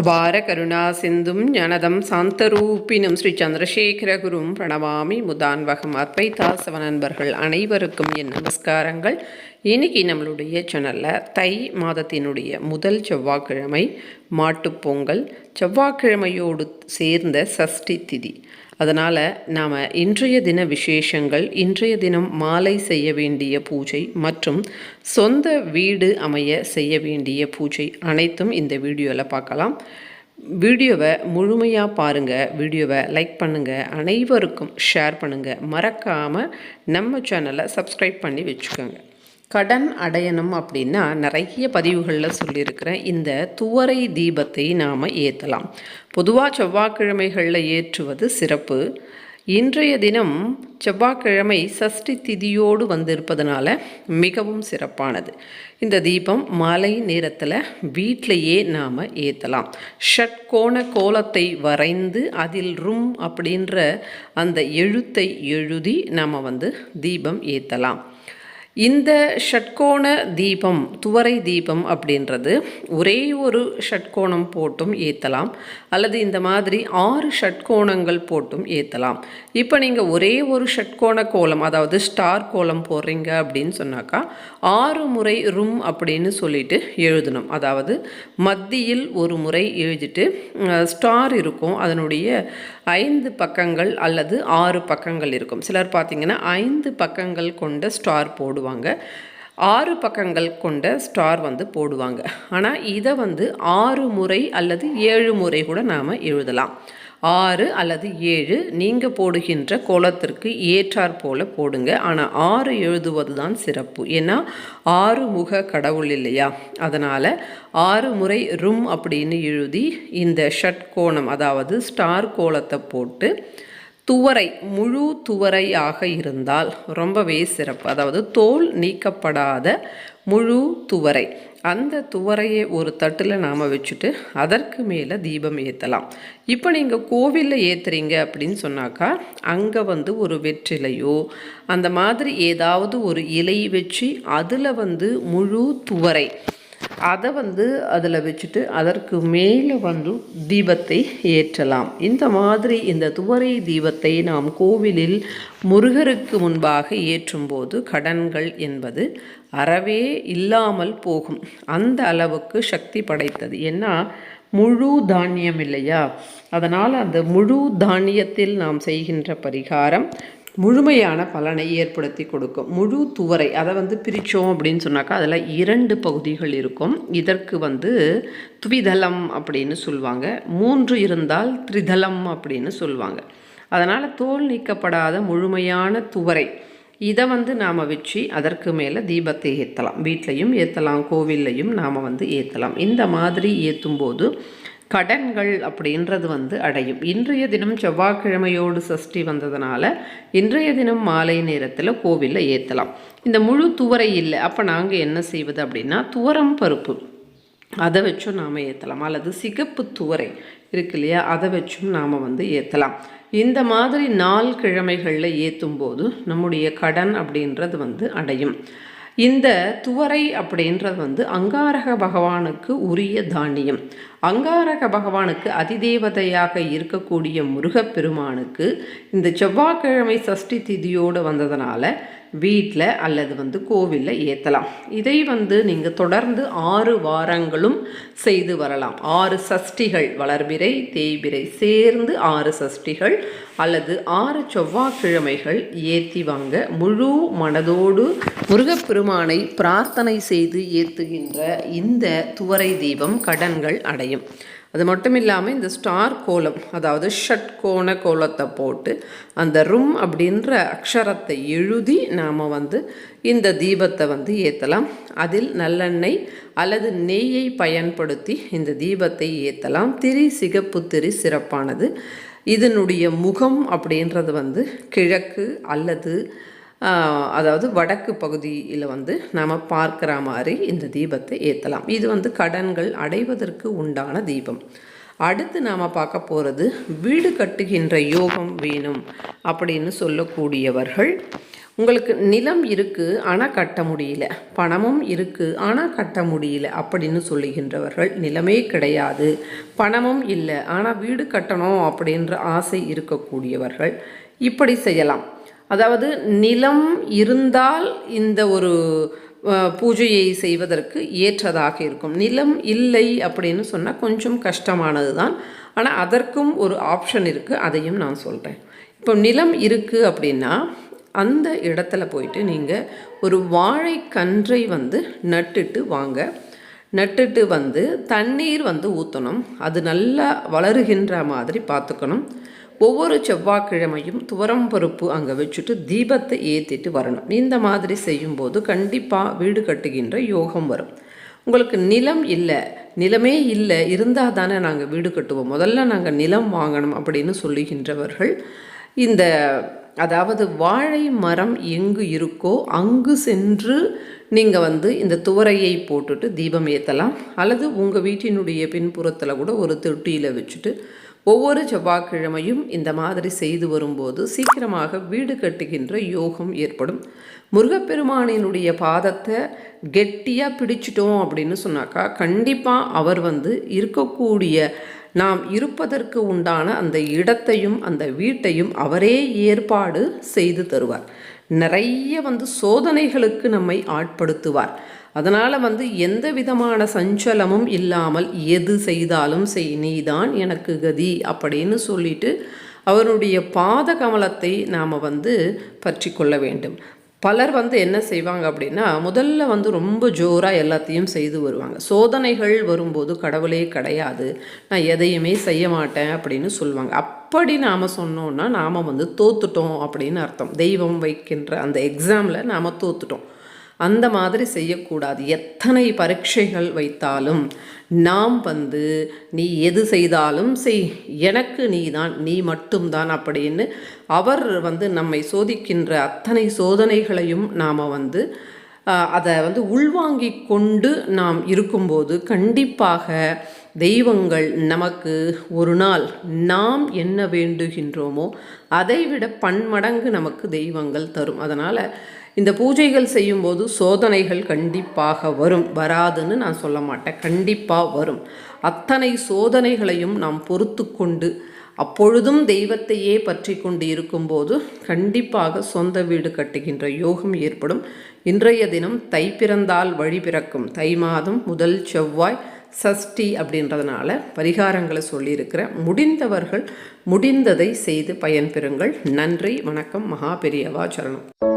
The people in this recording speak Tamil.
அபார கருணா சிந்தும் ஞானதம் சாந்தரூபினும் ஸ்ரீ சந்திரசேகரகுரும் பிரணவாமி முதான்வகம் அத்வைதாசவ நண்பர்கள் அனைவருக்கும் என் நமஸ்காரங்கள். இன்னைக்கு நம்மளுடைய சேனலில் தை மாதத்தினுடைய முதல் செவ்வாய்க்கிழமை மாட்டுப்பொங்கல் செவ்வாய்க்கிழமையோடு சேர்ந்த சஷ்டி திதி. அதனால் நாம் இன்றைய தின விசேஷங்கள் இன்றைய தினம் மாலை செய்ய வேண்டிய பூஜை மற்றும் சொந்த வீடு அமைய செய்ய வேண்டிய பூஜை அனைத்தும் இந்த வீடியோவில் பார்க்கலாம். வீடியோவை முழுமையாக பாருங்கள் வீடியோவை லைக் பண்ணுங்கள் அனைவருக்கும் ஷேர் பண்ணுங்கள் மறக்காமல் நம்ம சேனலை சப்ஸ்கிரைப் பண்ணி வச்சுக்கோங்க. கடன் அடையணும் அப்படின்னா நிறைய பதிவுகளில் சொல்லியிருக்கிறேன். இந்த துவரை தீபத்தை நாம் ஏற்றலாம் பொதுவாக செவ்வாய்க்கிழமைகளில் ஏற்றுவது சிறப்பு. இன்றைய தினம் செவ்வாய்க்கிழமை சஷ்டி திதியோடு வந்திருப்பதனால மிகவும் சிறப்பானது. இந்த தீபம் மாலை நேரத்தில் வீட்டிலையே நாம் ஏற்றலாம் ஷட்கோண கோலத்தை வரைந்து அதில் ரும் அப்படின்ற அந்த எழுத்தை எழுதி நாம் வந்து தீபம் ஏற்றலாம் இந்த ஷட்கோண தீபம் துவரை தீபம் அப்படின்றது ஒரே ஒரு ஷட்கோணம் போட்டும் ஏற்றலாம் அல்லது இந்த மாதிரி ஆறு ஷட்கோணங்கள் போட்டும் ஏற்றலாம் இப்போ நீங்கள் ஒரே ஒரு ஷட்கோண கோலம் அதாவது ஸ்டார் கோலம் போடுறீங்க அப்படின்னு சொன்னாக்கா ஆறு முறை ரும் அப்படின்னு சொல்லிட்டு எழுதணும். அதாவது மத்தியில் ஒரு முறை எழுதிட்டு ஸ்டார் இருக்கும். அதனுடைய ஐந்து பக்கங்கள் அல்லது ஆறு பக்கங்கள் இருக்கும். சிலர் பார்த்திங்கன்னா ஐந்து பக்கங்கள் கொண்ட ஸ்டார் போடுவாங்க. ஆறு பக்கங்கள் கொண்ட ஸ்டார் வந்து போடுவாங்க. ஆனால் இதை வந்து ஆறு முறை அல்லது ஏழு முறை கூட நாம் எழுதலாம். ஆறு அல்லது ஏழு நீங்கள் போடுகின்ற கோலத்திற்கு ஏற்றாற் போல போடுங்க. ஆனால் ஆறு எழுதுவது தான் சிறப்பு. ஏன்னா ஆறு முக கடவுள் இல்லையா? அதனால் ஆறு முறை ரும் அப்படின்னு எழுதி இந்த ஷட்கோணம் அதாவது ஸ்டார் கோலத்தை போட்டு துவரை முழு துவரையாக இருந்தால் ரொம்பவே சிறப்பு. அதாவது தோல் நீக்கப்படாத முழு துவரை. அந்த துவரையை ஒரு தட்டில் நாம் வச்சுட்டு அதற்கு மேலே தீபம் ஏற்றலாம் இப்போ நீங்கள் கோவிலில் ஏற்றுறீங்க அப்படின்னு சொன்னாக்கா அங்கே வந்து ஒரு வெற்றிலையோ அந்த மாதிரி ஏதாவது ஒரு இலை வச்சு அதில் வந்து முழு துவரை. அதை வந்து அதில் வச்சுட்டு அதற்கு மேலே வந்து தீபத்தை ஏற்றலாம். இந்த மாதிரி இந்த துவரை தீபத்தை நாம் கோவிலில் முருகருக்கு முன்பாக ஏற்றும்போது கடன்கள் என்பது அறவே இல்லாமல் போகும். அந்த அளவுக்கு சக்தி படைத்தது. ஏன்னா முழு தானியம் இல்லையா? அதனால் அந்த முழு தானியத்தில் நாம் செய்கின்ற பரிகாரம் முழுமையான பலனை ஏற்படுத்தி கொடுக்கும். முழு துவரை அதை வந்து பிரித்தோம் அப்படின்னு சொன்னாக்கா அதில் இரண்டு பகுதிகள் இருக்கும். இதற்கு வந்து துவிதளம் அப்படின்னு சொல்லுவாங்க மூன்று இருந்தால் திரிதளம் அப்படின்னு சொல்லுவாங்க அதனால் தோல் நீக்கப்படாத முழுமையான துவரை இதை வந்து நாம் வச்சு அதற்கு மேலே தீபத்தை ஏற்றலாம் வீட்லேயும் ஏற்றலாம் கோவில்லையும் நாம் வந்து ஏற்றலாம் இந்த மாதிரி ஏற்றும்போது கடன்கள் அப்படின்றது வந்து அடையும். இன்றைய தினம் செவ்வாய்க்கிழமையோடு சஷ்டி வந்ததுனால இன்றைய தினம் மாலை நேரத்தில் கோவிலில் ஏற்றலாம் இந்த முழு துவரை இல்லை. அப்போ நாங்கள் என்ன செய்வது அப்படின்னா துவரம் பருப்பு. அதை வச்சும் நாம் ஏற்றலாம் அல்லது சிகப்பு துவரை இருக்கு இல்லையா? அதை வச்சும் நாம் வந்து ஏற்றலாம் இந்த மாதிரி நாள் கிழமைகளில் ஏற்றும் போது நம்முடைய கடன் அப்படின்றது வந்து அடையும். இந்த துவரை அப்படின்றது வந்து அங்காரக பகவானுக்கு உரிய தானியம். அங்காரக பகவானுக்கு அதிதேவதையாக இருக்கக்கூடிய முருகப்பெருமானுக்கு இந்த செவ்வாய்க்கிழமை சஷ்டி திதியோடு வந்ததுனால வீட்டில் அல்லது வந்து கோவிலில் ஏற்றலாம் இதை வந்து நீங்கள் தொடர்ந்து ஆறு வாரங்களும் செய்து வரலாம். ஆறு சஷ்டிகள் வளர்பிறை தேய்பிறை சேர்ந்து ஆறு சஷ்டிகள் அல்லது ஆறு செவ்வாய்க்கிழமைகள் ஏற்றி வாங்க முழு மனதோடு முருகப்பெருமானை பிரார்த்தனை செய்து ஏற்றுகின்ற இந்த துவரை தீபம் கடன்கள் அடையும். அது மட்டும் இல்லாமல் இந்த ஸ்டார் கோலம் அதாவது ஷட்கோண கோலத்தை போட்டு அந்த ரும் அப்படின்ற அக்ஷரத்தை எழுதி நாம் வந்து இந்த தீபத்தை வந்து ஏற்றலாம் அதில் நல்லெண்ணெய் அல்லது நெய்யை பயன்படுத்தி இந்த தீபத்தை ஏற்றலாம் திரி சிகப்பு திரி சிறப்பானது. இதனுடைய முகம் அப்படின்றது வந்து கிழக்கு அல்லது அதாவது வடக்கு பகுதியில் வந்து நாம் பார்க்குற மாதிரி இந்த தீபத்தை ஏற்றலாம் இது வந்து கடன்கள் அடைவதற்கு உண்டான தீபம். அடுத்து நாம் பார்க்க போகிறது வீடு கட்டுகின்ற யோகம் வேணும் அப்படின்னு சொல்லக்கூடியவர்கள். உங்களுக்கு நிலம் இருக்குது ஆனால் கட்ட முடியல. பணமும் இருக்குது ஆனால் கட்ட முடியல அப்படின்னு சொல்லுகின்றவர்கள். நிலமே கிடையாது பணமும் இல்லை ஆனால் வீடு கட்டணும் அப்படின்ற ஆசை இருக்கக்கூடியவர்கள். இப்படி செய்யலாம். அதாவது நிலம் இருந்தால் இந்த ஒரு பூஜையை செய்வதற்கு ஏற்றதாக இருக்கும். நிலம் இல்லை அப்படின்னு சொன்னால் கொஞ்சம் கஷ்டமானது தான் ஆனால் அதற்கும் ஒரு ஆப்ஷன் இருக்குது அதையும் நான் சொல்கிறேன் இப்போ நிலம் இருக்குது அப்படின்னா அந்த இடத்துல போயிட்டு நீங்கள் ஒரு வாழைக்கன்றை வந்து நட்டுட்டு வாங்க. நட்டுட்டு வந்து தண்ணீர் வந்து ஊற்றணும் அது நல்லா வளருகின்ற மாதிரி பார்த்துக்கணும். ஒவ்வொரு செவ்வாய்க்கிழமையும் துவரம் பருப்பு அங்கே வச்சுட்டு தீபத்தை ஏற்றிட்டு வரணும். இந்த மாதிரி செய்யும்போது கண்டிப்பாக வீடு கட்டுகின்ற யோகம் வரும். உங்களுக்கு நிலம் இல்லை நிலமே இல்லை இருந்தால் தானே நாங்கள் வீடு கட்டுவோம். முதல்ல நாங்கள் நிலம் வாங்கணும் அப்படின்னு சொல்லுகின்றவர்கள் இந்த அதாவது வாழை மரம் எங்கு இருக்கோ அங்கு சென்று நீங்கள் வந்து இந்த துவரையை போட்டுட்டு தீபம் ஏற்றலாம் அல்லது உங்கள் வீட்டினுடைய பின்புறத்தில் கூட ஒரு தொட்டியில் வச்சுட்டு ஒவ்வொரு செவ்வாய்க்கிழமையும் இந்த மாதிரி செய்து வரும்போது சீக்கிரமாக வீடு கட்டுகின்ற யோகம் ஏற்படும். முருகப்பெருமானினுடைய பாதத்தை கெட்டியாக பிடிச்சிட்டோம் அப்படின்னு சொன்னாக்கா கண்டிப்பாக அவர் வந்து இருக்கக்கூடிய நாம் இருப்பதற்கு உண்டான அந்த இடத்தையும் அந்த வீட்டையும் அவரே ஏற்பாடு செய்து தருவார். நிறைய வந்து சோதனைகளுக்கு நம்மை ஆட்படுத்துவார். அதனால் வந்து எந்த விதமான சஞ்சலமும் இல்லாமல் எது செய்தாலும் செய் நீதான் எனக்கு கதி அப்படின்னு சொல்லிட்டு அவருடைய பாத கமலத்தை நாம் வந்து பற்றி கொள்ள வேண்டும். பலர் வந்து என்ன செய்வாங்க அப்படின்னா முதல்ல வந்து ரொம்ப ஜோராக எல்லாத்தையும் செய்து வருவாங்க. சோதனைகள் வரும்போது கடவுளே கிடையாது நான் எதையுமே செய்ய மாட்டேன் அப்படின்னு சொல்லுவாங்க. அப்படி நாம் சொன்னோன்னா நாம் வந்து தோத்துட்டோம் அப்படின்னு அர்த்தம். தெய்வம் வைக்கின்ற அந்த எக்ஸாமில் நாம் தோத்துட்டோம். அந்த மாதிரி செய்யக்கூடாது. எத்தனை பரீட்சைகள் வைத்தாலும் நாம் வந்து நீ எது செய்தாலும் செய். எனக்கு நீ தான் நீ மட்டும்தான் அப்படின்னு அவர் வந்து நம்மை சோதிக்கின்ற அத்தனை சோதனைகளையும் நாம் வந்து அதை வந்து உள்வாங்கிக் கொண்டு நாம் இருக்கும்போது கண்டிப்பாக தெய்வங்கள் நமக்கு ஒரு நாள் நாம் என்ன வேண்டுகின்றோமோ அதைவிட பன்மடங்கு நமக்கு தெய்வங்கள் தரும். அதனால் இந்த பூஜைகள் செய்யும்போது சோதனைகள் கண்டிப்பாக வரும். வராதுன்னு நான் சொல்ல மாட்டேன். கண்டிப்பாக வரும். அத்தனை சோதனைகளையும் நாம் பொறுத்து கொண்டு அப்பொழுதும் தெய்வத்தையே பற்றி கொண்டு இருக்கும்போது கண்டிப்பாக சொந்த வீடு கட்டுகின்ற யோகம் ஏற்படும். இன்றைய தினம் தை பிறந்தால் வழி பிறக்கும். தை மாதம் முதல் செவ்வாய் சஷ்டி அப்படின்றதுனால பரிகாரங்களை சொல்லியிருக்கிற முடிந்தவர்கள் முடிந்ததை செய்து பயன்பெறுங்கள் நன்றி வணக்கம் மகா பெரியவா சரணம்.